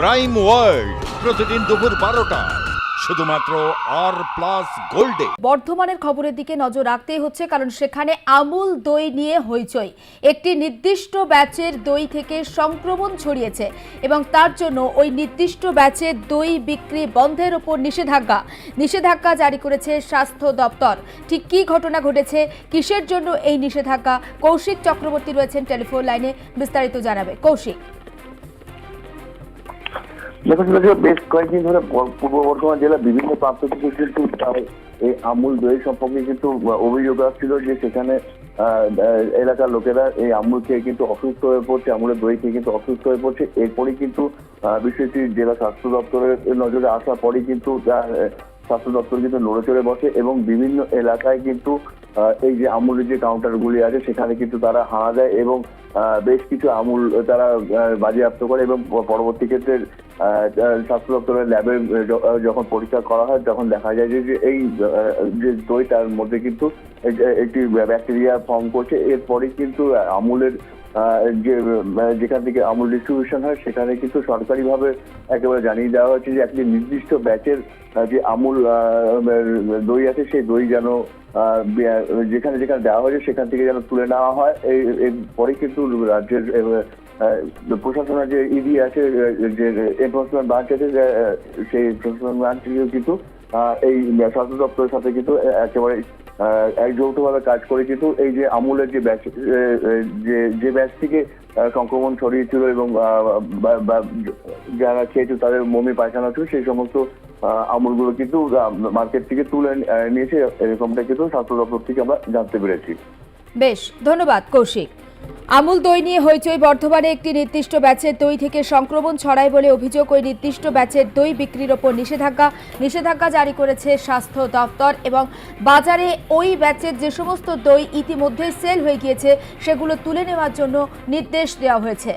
Crime world প্রতিদিন দুপুর বারোটা। শুধুমাত্র আর প্লাস গোল্ডে বর্ধমানের খবরের দিকে নজর রাখতেই হচ্ছে, কারণ সেখানে আমুল দই নিয়ে হইচই। একটি নির্দিষ্ট ব্যাচের দই থেকে সংক্রমণ ছড়িয়েছে এবং তার জন্য ওই নির্দিষ্ট ব্যাচের দই বিক্রি বন্ধের ওপর নিষেধাজ্ঞা। নিষেধাজ্ঞা জারি করেছে স্বাস্থ্য দপ্তর। ঠিক কী ঘটনা ঘটেছে, কিসের জন্য এই নিষেধাজ্ঞা? কৌশিক চক্রবর্তী রয়েছেন টেলিফোন লাইনে, বিস্তারিত জানাবে। কৌশিক। দেখো বেশ কয়েকদিন ধরে পূর্ব বর্ধমান জেলার বিভিন্ন প্রান্ত থেকে কিন্তু এই আমুল দই সম্পর্কে কিন্তু অভিযোগ আসছিল যে সেখানে এলাকার লোকেরা এই আমুল খেয়ে কিন্তু অসুস্থ হয়ে পড়ছে, আমুলের দই খেয়ে কিন্তু অসুস্থ হয়ে পড়ছে। এরপরই কিন্তু বিষয়টি জেলা স্বাস্থ্য দপ্তরের নজরে আসার পরই কিন্তু স্বাস্থ্য দপ্তর কিন্তু নড়ে বসে এবং বিভিন্ন এলাকায় কিন্তু এই যে আমুলের যে কাউন্টারগুলি আছে, সেখানে কিন্তু তারা হানা দেয় এবং বেশ কিছু আমূল তারা বাজেয়াপ্ত করে এবং পরবর্তী ক্ষেত্রে স্বাস্থ্য দপ্তরের ল্যাবে যখন পরীক্ষা করা হয়, তখন দেখা যায় যে এই যে দই তার মধ্যে কিন্তু এক- একটি ব্যাকটেরিয়া ফর্ম করছে। এরপরে কিন্তু আমুলের যে যেখান থেকে আমুল ডিস্ট্রিবিউশন হয়, সেখানে কিন্তু সরকারিভাবে একেবারে জানিয়ে দেওয়া হয়েছে যে একটি নির্দিষ্ট ব্যাচের যে আমুল দই আছে, সেই দই যেন যেখানে যেখানে দেওয়া হয়েছে, সেখান থেকে যেন তুলে নেওয়া হয়। এই এরপরে কিন্তু রাজ্যের প্রশাসনের যে ইডি আছে যে এনফোর্সমেন্ট ব্রাঞ্চ আছে সেই এনফোর্সমেন্ট ব্রাঞ্চ কিন্তু এই স্বাস্থ্য দপ্তরের সাথে কিন্তু একেবারে যৌথভাবে কাজ করে, কিন্তু এই যে আমুলের যে ব্যাচ যে যে ব্যাচ থেকে সংক্রমণ ছড়িয়েছিল এবং যারা খেয়েছিল তাদের মমি পায়খানা ছিল, সেই সমস্ত আমুলগুলো কিন্তু মার্কেট থেকে তুলে নিয়েছে। এরকমটা কিন্তু স্বাস্থ্য দপ্তর থেকে আমরা জানতে পেরেছি। বেশ, ধন্যবাদ, কৌশিক। আমুল দই নিয়ে হইচই বর্ধমানে একটি নির্দিষ্ট ব্যাচের দই থেকে সংক্রমণ ছড়ায় বলে অভিযোগ। ওই নির্দিষ্ট ব্যাচের দই বিক্রির ওপর নিষেধাজ্ঞা। নিষেধাজ্ঞা জারি করেছে স্বাস্থ্য দপ্তর এবং বাজারে ওই ব্যাচের যে সমস্ত দই ইতিমধ্যে সেল হয়ে গিয়েছে, সেগুলো তুলে নেওয়ার জন্য নির্দেশ দেওয়া হয়েছে।